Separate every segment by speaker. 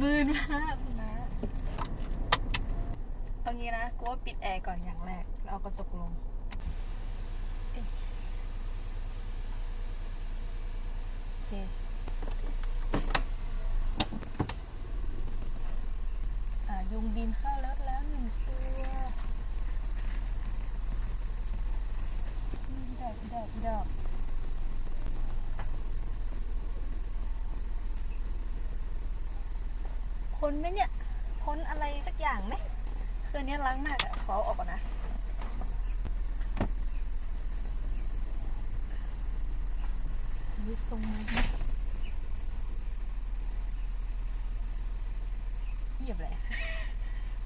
Speaker 1: มืนมากนะเอางี้นะกูว่าปิดแอร์ก่อนอย่างแรกแล้วเอากระจกลงเอ๊ะโอเค อ่ายุงบินเข้ารถแล้วหนึ่งตัวอืมดอกดอกดอก พ้นไหมเนี่ย พ้นอะไรสักอย่างไหมคืนนี้ล้างมากอะขออาออกก่อนนะวิทรงมาดิเหยียบเลย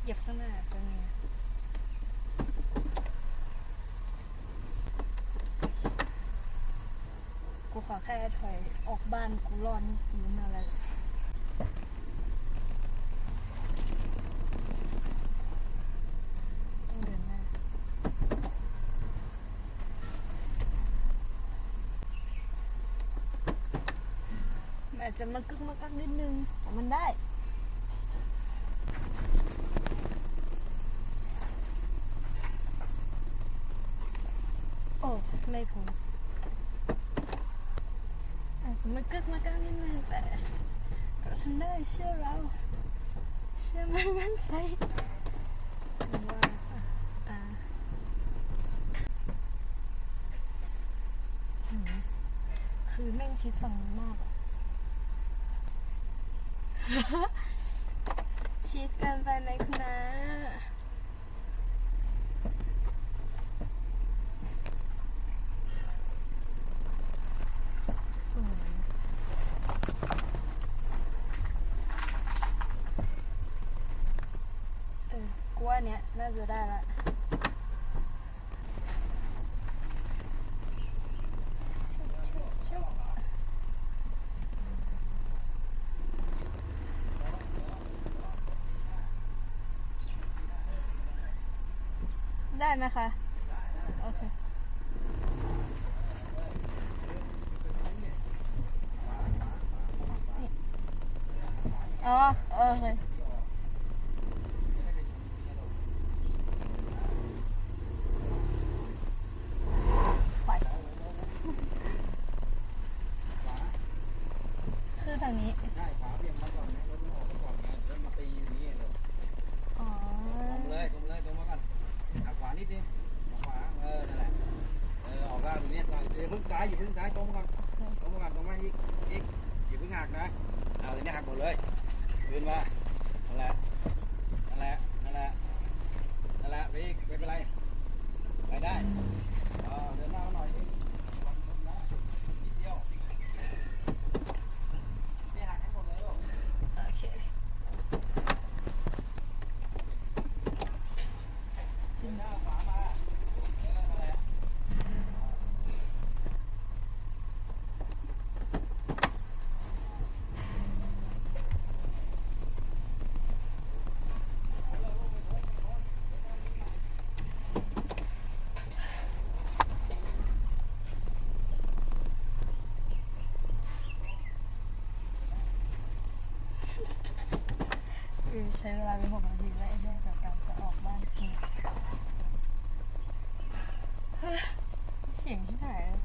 Speaker 1: เหยียบข้างหน้าตรงนี้กูขอแค่ถอยออกบ้านกูร้อนอยู่มาแล้วต้องเดินหน้า มัน อาจจะมากึกมากักนิดนึงแต่มันได้โอ้ไม่พ้นอาจจะมากึกมากักนิดนึงแต่เราทำได้เชื่อเรา เชื่อมันมั่นใจว่าอ่าคือแม่งชิดฝั่งมาก ชิดกันไปไหมคุณนะอืมเออกูว่าเนี้ยน่าจะได้ละ ชุบชุบชุบ ได้ไหมคะ โอเค นี่อ๋อ โอเค ไปคือทางนี้
Speaker 2: ใช่ขวาเบี่ยงมาก่อนนะรถมันออกมาก่อนไงรถมาตีอยู่นี่เลย
Speaker 1: อ๋อ
Speaker 2: ตรงเลยตรงเลยตรงมาก่อนหักขวานิดนึงขวาเออนั่นแหละเออออกแล้วตรงนี้ซ้ายเดี๋ยวพึ่งซ้ายอยู่พึ่งซ้ายตรงมาก่อนตรงมาก่อนตรงมาอีกอีกอย่าเพึ่งหักนะเอาตรงนี้หักหมดเลย คืนมานั่นแหละนั่นแหละนั่นแหละนั่นแหละไปอีกไม่เป็นไรไปได้เออเดินหน้ามาหน่อยอีกระวังชนนะนิดเดียวนี่หักให้หมดเลยลูก
Speaker 1: โอเค
Speaker 2: เดินหน้าขวามาเออนั่นแหละ
Speaker 1: คือ ใช้เวลาเป็นหกนาทีแล้วไอ้เนี่ยกับการจะออกบ้านทีเฮ้ยเสียงที่ไหนอะ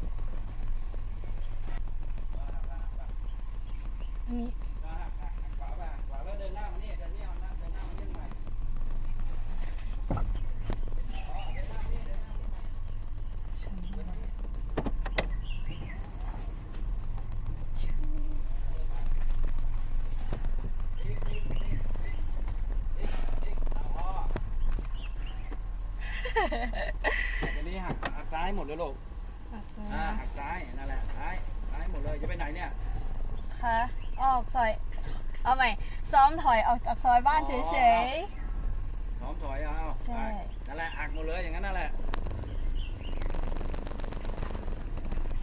Speaker 1: อันนี้
Speaker 2: ขวาขวาขวาขวาแล้วเดินหน้ามานี่เดินนี่เอาหน้าเดินหน้ามานี่หน่อยอ๋อเดินหน้ามานี่เดินหน้ามานี่
Speaker 1: ฉันไม่ได้
Speaker 2: อีกอีกอีกอีกอีกอีกเอาพอ เดี๋ยวนี้หักหักซ้ายหมดเลยลูก
Speaker 1: ปักเล
Speaker 2: อ่ายหักซ้ายนั่นแหละซ้ายซ้ายหมดเลยจะไปไหนเนี่ย
Speaker 1: ค่ะออกซอย เอาใหม่ ซ้อมถอยออกจากซอยบ้านเฉย
Speaker 2: ซ้อมถอยเอา
Speaker 1: ใช่
Speaker 2: ไปนั่นแหละหักหมดเลยอย่างนั้นนั่นแหละ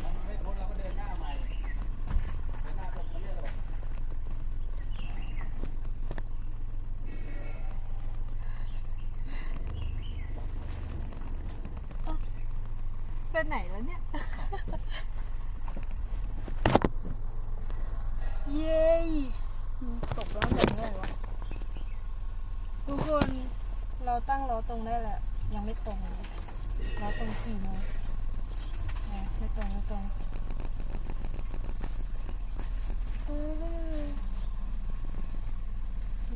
Speaker 2: ถ้ามันไม่พ้นเราก็เดินหน้าใหม่เดินหน้าตรงนี้เลย
Speaker 1: ๆไปไหนแล้ว เย้ตกแล้วแบบนี้เลยวะทุกคนเราตั้งล้อตรงได้แหละ ยังไม่ตรงเลยล้อตรงกี่โมงอะไม่ตรงไม่ตรง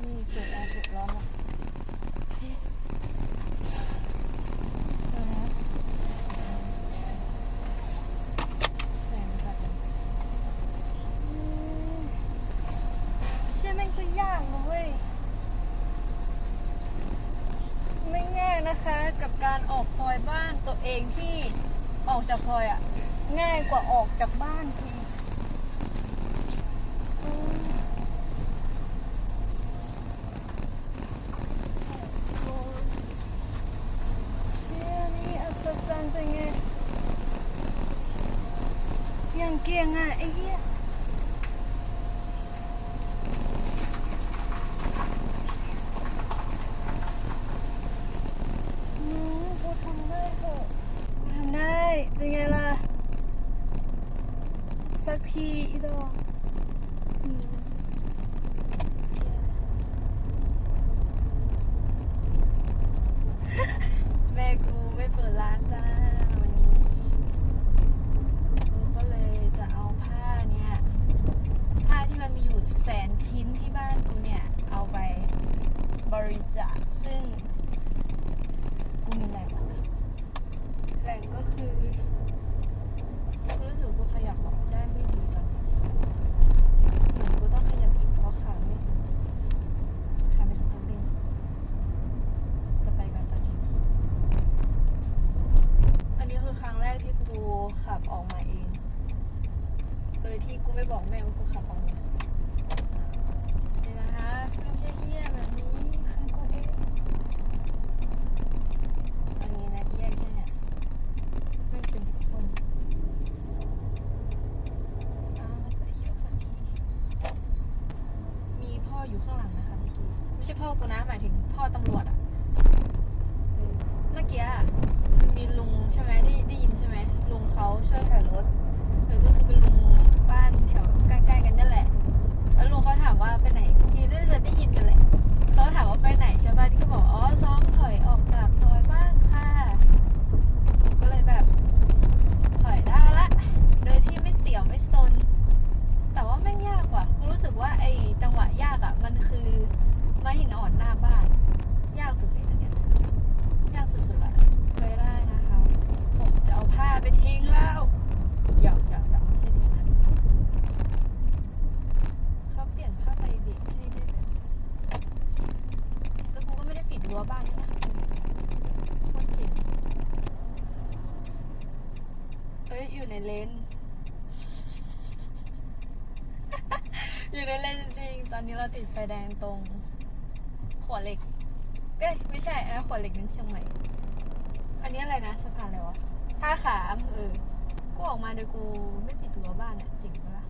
Speaker 1: นี่จุดอาจุดร้อนละเอ๊ะเดี๋ยวนะแสงจัดเลยอืม เชื่อแม่งก็ยากนะเว้ย ไม่ง่ายนะคะ กับการออกซอยบ้านตัว เองที่ออกจากซอยอะง่ายกว่าออกจากบ้านอีกอืมเชื่อนี่อัศจรรย์จังไงยังเก่งอะไอ้เหี้ย อืมกูทำได้เถอะกูทำได้ เป็นไงล่ะ สักทีอีดอกอืมแม่กูไม่เปิดร้านจ้าวันนี้กูก็เลยจะเอาผ้าเนี่ย ผ้าที่มันมีอยู่แสนชิ้นที่บ้านกูเนี่ย เอาไปบริจาคซึ่ง กูมีแรงอะแรงก็คือกูรู้สึกกูขยับออกได้ไม่ดีตอนนี้เหมือนกูต้องขยับอีกเพราะขาไม่ถึงขาไม่ถึงเครื่องบินจะไปกันตอนนี้ อันนี้คือครั้งแรกที่กูขับออกมาเอง โดยที่กูไม่บอกแม่ว่ากูขับออกมานี่นะคะเครื่องเฮี้ยๆแบบนี้คือกูเอง อันนี้นะแยกแค่เนี่ยไม่เป็นทุกคนอ้าวไปเขียวคนนี้มีพ่ออยู่ข้างหลังนะคะเมื่อกี้ไม่ใช่พ่ อกูนะหมายถึงพ่อตำรวจอะเออเมื่อกี้อะมีลุงใช่ไหมได้ได้ยินใช่ไหมลุงเขาช่วยถ่ายรถเออก็คือเป็นลุงบ้านแถวใกล้ๆกันนั่นแหละ แล้วลุงเขาถามว่าไปไหนทีน่าจะได้ยินกันแหละ เขาถามว่าไปไหนใช่ป่ะนี่ก็บอกอ๋อซ้อมถอยออกจากซอยบ้านค่ะผมก็เลยแบบถอยได้ละ โดยที่ไม่เสียวไม่ซน แต่ว่าแม่งยากว่ะกูรู้สึกว่าไอ้จังหวะยากอะ มันคือไม้หินอ่อนหน้าบ้าน ยากสุดเลยนะเนี่ย ยากสุดๆละไปได้นะคะ ผมจะเอาผ้าไปทิ้งแล้วหยอกหยอกหยอกไม่ใช่ทิ้งนะเขาเปลี่ยนผ้าใบเบรกให้ได้เลย แล้วกูก็ไม่ได้ปิดรั้วบ้านด้วยนะโคตรเจ๋งเอ้ย อยู่ในเลน อยู่ในเลนจริงๆ ตอนนี้เราติดไฟแดง ตรงขวเหล็ก เอ้ยไม่ใช่อันนั้นขวเหล็กนั้นเชียงใหม่ อันนี้อะไรนะสะพานอะไรวะท่าขามเออ กูออกมาโดยกูไม่ติดรั้วบ้านอะจริงปะล่ะ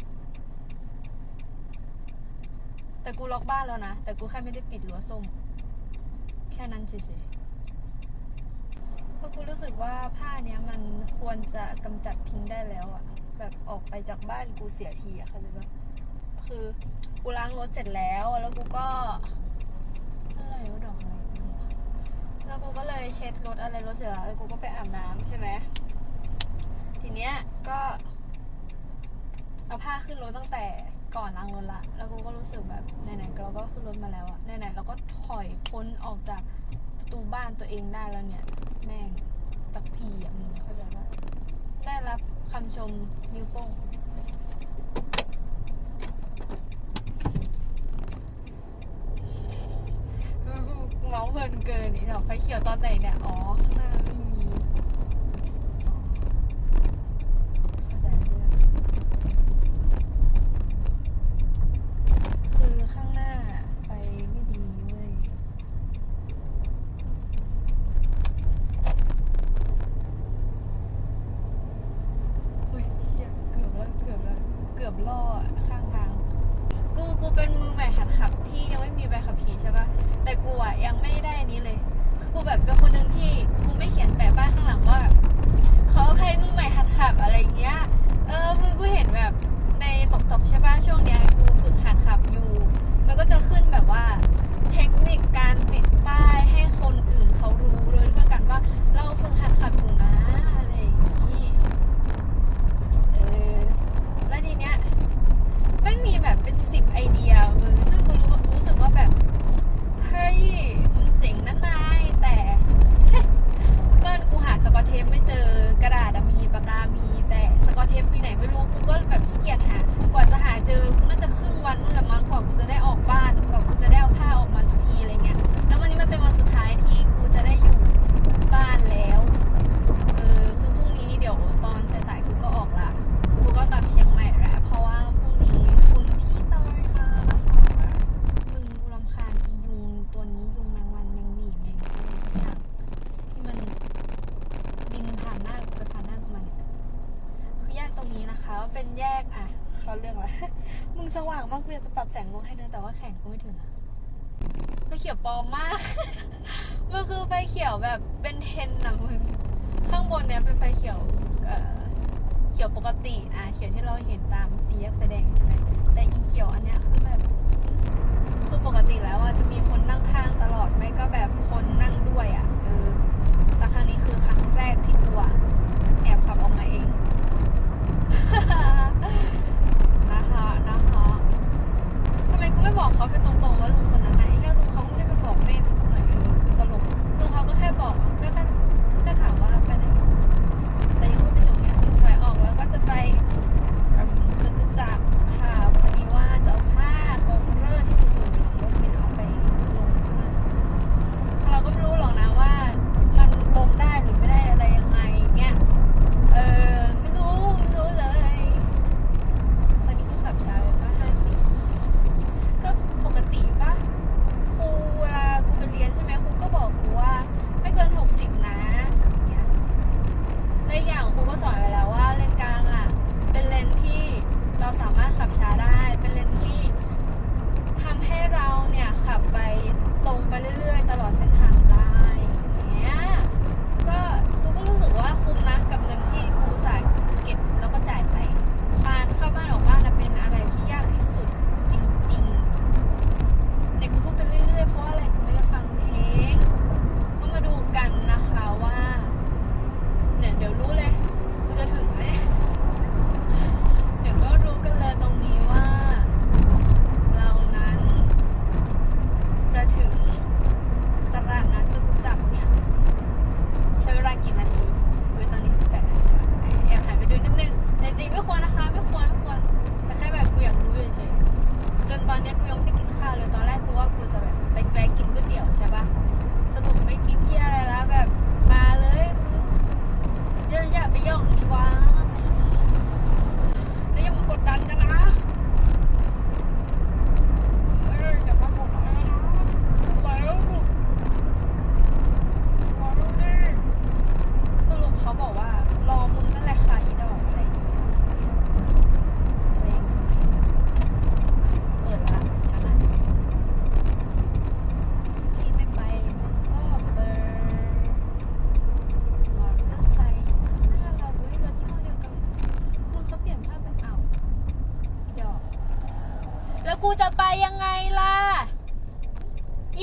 Speaker 1: แต่กูล็อกบ้านแล้วนะ แต่กูแค่ไม่ได้ปิดรั้วส้ม แค่นั้นเฉยๆเพราะกูรู้สึกว่าผ้าเนี้ยมันควรจะกำจัดทิ้งได้แล้วอะแบบออกไปจากบ้านกูเสียทีอะเข้าใจปะ คือกูล้างรถเสร็จแล้วแล้วกูก็อะไรวะดอกอะไรแล้วกูก็เลยเช็ดรถอะไรรถเสร็จแล้วแล้วกูก็ไปอาบน้ำใช่ไหมทีเนี้ยก็เอาผ้าขึ้นรถตั้งแต่ก่อนล้างรถละ แล้วกูก็รู้สึกแบบไหนๆเราก็ขึ้นรถมาแล้วอะไหนๆเราก็ถอยพ้นออกจากประตูบ้านตัวเองได้แล้วเนี่ย แม่งสักทีอะมึงเข้าใจปะได้รับคำชมนิ้วโป้งเออกูเมาเพลินเกินนี่เดี๋ยวไฟเขียวตอนไหนเนี่ย อ๋อข้างหน้า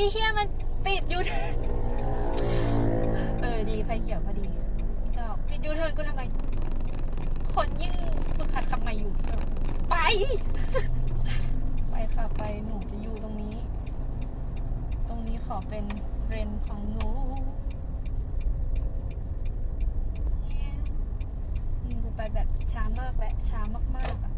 Speaker 1: อีเฮียมันติดอยู่ เออดีไฟเขียวพอดีดอกปิดยูเทิร์นกูทำไม คนยิ่งฝึกหัดขับมาอยู่ ไป ไปค่ะไปหนูจะอยู่ตรงนี้ ตรงนี้ขอเป็นเรนของหนูกูไปแบบช้ามากและช้ามากๆอะ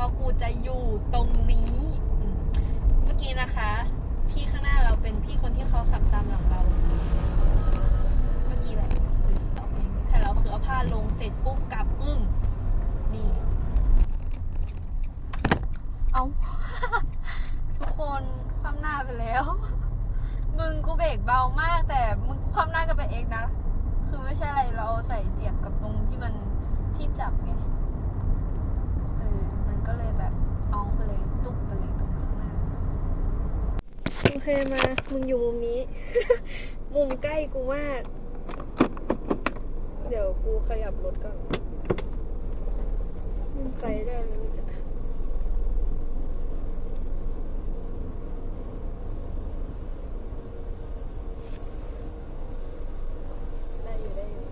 Speaker 1: ราะกูจะอยู่ตรงนี้ เมื่อกี้นะคะ พี่ข้างหน้าเราเป็นพี่คนที่เขาขับตามหลังเรา เมื่อกี้แหละแต่เราคือเอาผ้าลงเสร็จปุ๊บกลับปึ้งนี่ เอา ทุกคนความหน้าไปแล้ว มึงกูเบรกเบามาก แต่มึงความหน้าก็เป็เอกนะ คือไม่ใช่อะไรเราใส่เสียบกับตรงที่มันที่จับไง ก็เลยแบบอ้องไปเลยตุ๊บไปเลยตรงข้างหน้าโอเคมา มึงอยู่มุมนี้ มุมใกล้กูมาก เดี๋ยวกูขยับรถก่อนมึงไปได้เลยได้อยู่ได้อยู่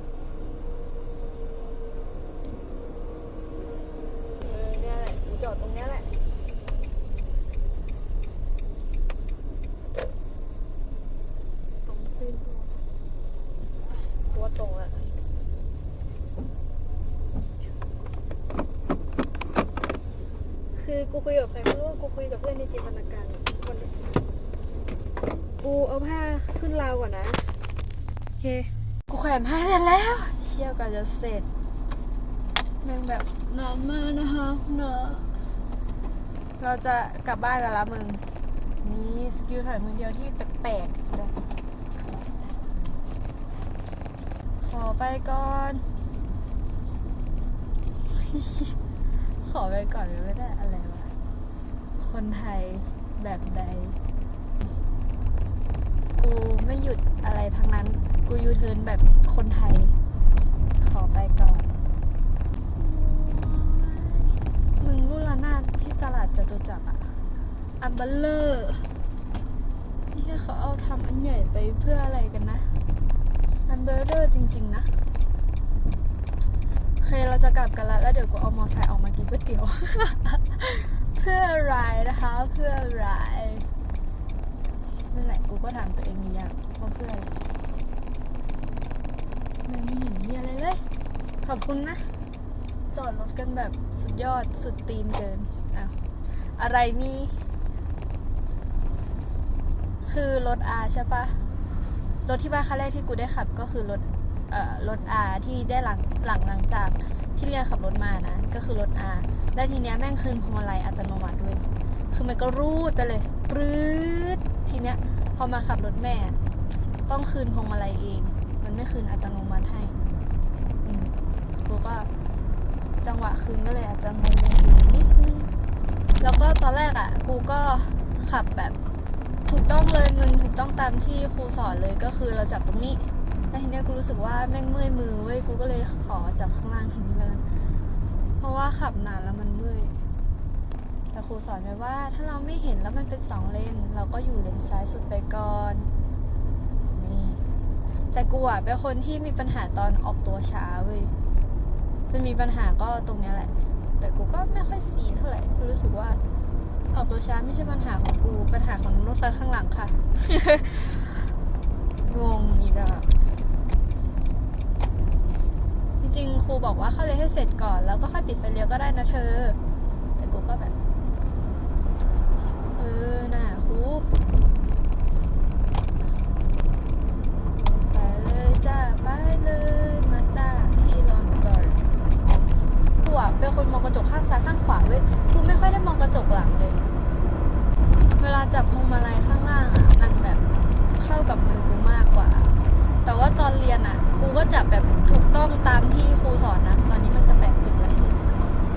Speaker 1: เออเนี่ยแหละกูจอดตรงเนี้ยแหละ ตรงเส้นกูว่าตรงอะคือ กูคุยกับใครไม่รู้กูคุยกับเพื่อนในจินตนาการคนนี้กูเอาผ้าขึ้นราวก่อนนะ โอเค กูแขวนผ้าเสร็จแล้ว เชี่ยวก่อนจะเสร็จแม่งแบบนานมากนะคะเนอะเราจะกลับบ้านกันละมึง นี่สกิลถ่ายมือเดียวที่แปลกๆขอไปก่อน ขอไปก่อนไม่ได้อะไร คนไทยแบบใด กูไม่หยุดอะไรทั้งนั้น กูยูเทิร์นแบบคนไทย ขอไปก่อน มึงรุ่นละนาดที่ตลาดจตุจักรอะอันเบลเลอร์นี่เขาเอาทำอันใหญ่ไปเพื่ออะไรกันนะ อันเบลเลอร์จริง ๆ นะโอเคเราจะกลับกันแล้วแล้วเดี๋ยวกูเอามอไซค์ออกมากินก๋วยเตี๋ยว เพื่ออะไรนะคะ เพื่ออะไรนั่นแหละกูก็ถามตัวเองอยู่อย่างว่าเพื่ออะไรไม่มีเห็นเหียอะไรเลย ขอบคุณนะ จอดรถกันแบบสุดยอดสุดตีนเกินอะอะไรนี่ คือรถ R ใช่ปะรถที่บ้านคันแรกที่กูได้ขับก็คือรถเอ่อรถ R ที่ได้หลังหลังหลังจาก ที่เรียนขับรถมานะ ก็คือรถ R แล้วทีเนี้ยแม่งคืนพวงมาลัยอัตโนมัติด้วย คือมันก็รูดไปเลยปรื๊ดทีเนี้ยพอมาขับรถแม่ ต้องคืนพวงมาลัยเอง มันไม่คืนอัตโนมัติให้กูก็จังหวะคืนก็เลยอาจจะงงๆนิดนึง แล้วก็ตอนแรกอะ กูก็ขับแบบถูกต้องเลยมึงถูกต้องตามที่ครูสอนเลยก็คือเราจับตรงนี้แล้วทีเนี้ยกูรู้สึกว่าแม่งเมื่อยมือเว้ยกูก็เลยขอจับข้างล่างตรงนี้เว่าขับนานแล้วมันเมื่อย แต่ครูสอนไว้ว่าถ้าเราไม่เห็นแล้วมันเป็นสองเลน เราก็อยู่เลนซ้ายสุดไปก่อน นี่ แต่กูอะเป็นคนที่มีปัญหาตอนออกตัวช้าเว้ย จะมีปัญหาก็ตรงเนี้ยแหละ แต่กูก็ไม่ค่อยซีเท่าไหร่กูรู้สึกว่าออกตัวช้าไม่ใช่ปัญหาของกู ปัญหาของรถคันข้างหลังค่ะ งงอีกอะ จริงๆครูบอกว่าเข้าเลยนให้เสร็จก่อน แล้วก็ค่อยปิดไฟเลี้ยวก็ได้นะเธอ แต่กูก็แบบ เออน่ะครูไปเลยจ้า ไปเลยมาสด้าที่ลอนดอน กูอะเป็นคนมองกระจกข้างซ้ายข้างขวาเว้ย กูไม่ค่อยได้มองกระจกหลังเลย เวลาจับพวงมาลัยข้างล่างอะมันแบบเข้ากับมือกูมากกว่า แต่ว่าตอนเรียนอะกูก็จับแบบถูกต้องตามที่ครูสอนนะ ตอนนี้มันจะแปลกติดแล้ว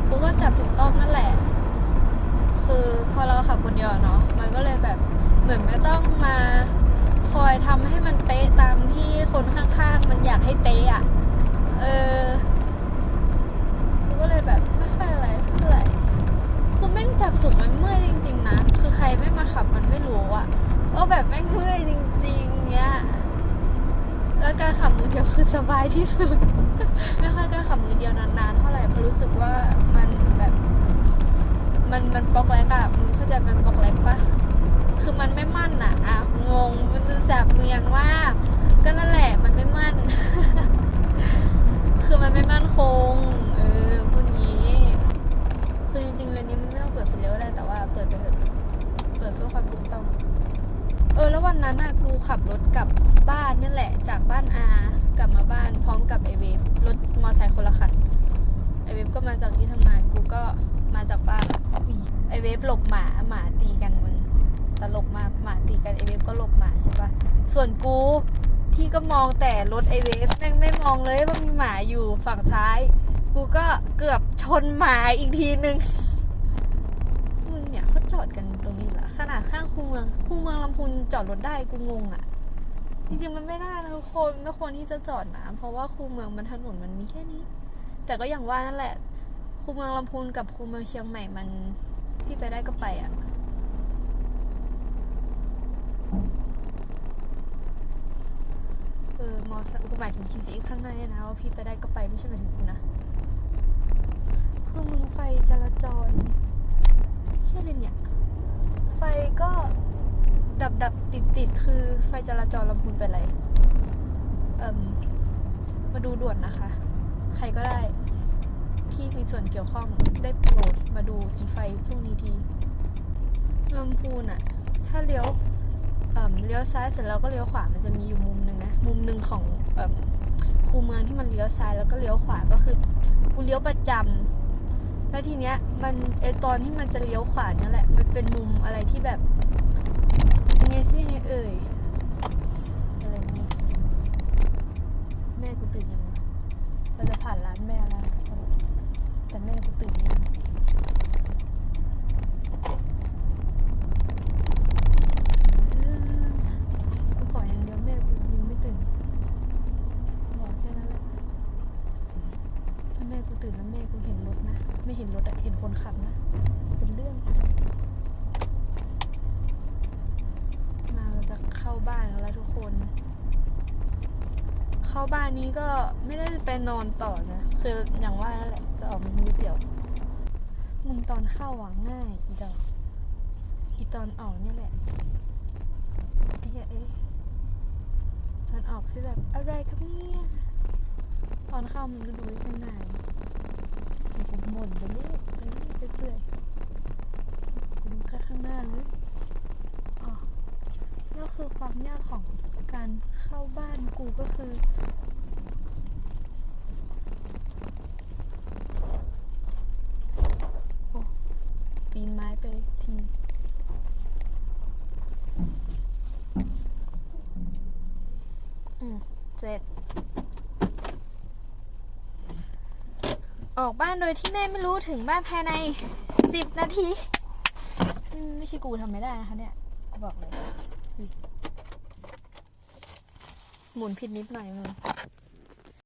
Speaker 1: กูก็จับถูกต้องนั่นแหละ คือพอเราขับคนเดียวอะเนาะ มันก็เลยแบบเหมือนไม่ต้องมาคอยทำให้มันเป๊ะตามที่คนข้างๆ มันอยากให้เป๊ะอะเออ กูก็เลยแบบไม่ค่อยอะไรเท่าไหร่คือแม่งจับสูงมันเมื่อยจริง ๆ นะ คือใครไม่มาขับมันไม่รู้อะว่าแบบแม่งเมื่อยจริงๆเนี้ย แล้วการขับมือเดียวคือสบายที่สุด ไม่ค่อยกล้าขับมือเดียวนานๆเท่าไหร่เพราะรู้สึกว่ามันแบบ มันมันปอกแรกอะมึงเข้าใจมันปอกแรกปะคือมันไม่มั่นอะอะงงมันจะแสบเมืองมาก็นั่นแหละมันไม่มั่น คือมันไม่มั่นคง เออพวกนี้คือจริงๆเลนนี้มันไม่ต้องเปิดไฟเลี้ยวได้แต่ว่าเปิดไปเถอะเปิดเพื่อความถูกต้อง ออแล้ววันนั้นน่ะกูขับรถกลับบ้านนี่แหละ จากบ้านอากลับมาบ้านพร้อมกับไอเวฟรถมอไซค์คนละคันไอเวฟก็มาจากที่ทำงานกูก็มาจากบ้านไอเวฟหลบหมาหมาตีกันมึงตลกมากหมาตีกันไอเวฟก็หลบหมาใช่ปะส่วนกูที่ก็มองแต่รถไอเวฟแม่งไม่มองเลยว่ามีหมาอยู่ฝั่งซ้าย กูก็เกือบชนหมาอีกทีนึง นี้ละขนาดข้างคูเมืองคูเมืองลำพูนจอดรถได้กูงงอะ่ะ จริงๆมันไม่ได้นะทุกคนไม่ควรที่จะจอดนะเพราะว่าคูเมืองมันถนนมันมีแค่นี้ แต่ก็อย่างว่านั่นแหละ คูเมืองลำพูนกับคูเมืองเชียงใหม่มันพี่ไปได้ก็ไปอะ่ะเออมอสกูหมายถึงทีซีข้างในนะว่าพี่ไปได้ก็ไปไม่ใช่หมายถึงกูนะคือมึงไฟจราจรเชื่อเลยเนี่ย บดับติดติดคือไฟจราจรลำพูนเป็นไรเอ่มมาดูด่วนนะคะ ใครก็ได้ที่มีส่วนเกี่ยวข้องได้โปรดมาดูอีไฟพวกนี้ทีลำพูนอะถ้าเลี้ยวเอ่มเลี้ยวซ้ายเสร็จแล้วก็เลี้ยวขวา มันจะมีอยู่มุมหนึ่งนะ มุมหนึ่งของเอ่มคูเมืองที่มันเลี้ยวซ้ายแล้วก็เลี้ยวขวาก็คือกูเลี้ยวประจำแล้วทีเนี้ยมันไอตอนที่มันจะเลี้ยวขวาเนี่ยแหละ มันเป็นมุมอะไรที่แบบ ไงสิยังไงเอ่ย อะไรนี่แม่กูตื่นยังวะเราจะผ่านร้านแม่แล้ว แต่แม่กูตื่นยัง เออกูขออย่างเดียวแม่กูยังไม่ตื่นบอกแค่นั้นแหละ ถ้าแม่กูตื่นแล้วแม่กูเห็นรถนะ ไม่เห็นรถอะเห็นคนขับนะ เป็นเรื่อง มาเราจะเข้าบ้านกันแล้วทุกคน เข้า บ้านนี้ก็ไม่ได้ไปนอนต่อนะ คืออย่างว่านั่นแหละจะออกมามื้อเดียว มุมตอนเข้าอะง่ายอีดอกอีตอนออกเนี่ยแหละไอ้เหี้ยเอ้ยตอนออกคือแบบอะไรครับเนี่ย ตอนเข้ามันก็ดูข้างในเดี๋ยวกูหม่นไปเรื่อยไปเรื่อยไปเปื่อยกูดูแค่ข้างหน้าเลยอ๋อแล้วคือความยากของการเข้าบ้านกูก็คือ โอ้ปีนไม้ไปที อืม เสร็จออกบ้านโดยที่แม่ไม่รู้ถึงบ้านภายในสิบนาทีอืมไม่ใช่กูทำไม่ได้นะคะเนี่ยกูบอกเลยอุ๊ยหมุนผิดนิดหน่อยมึง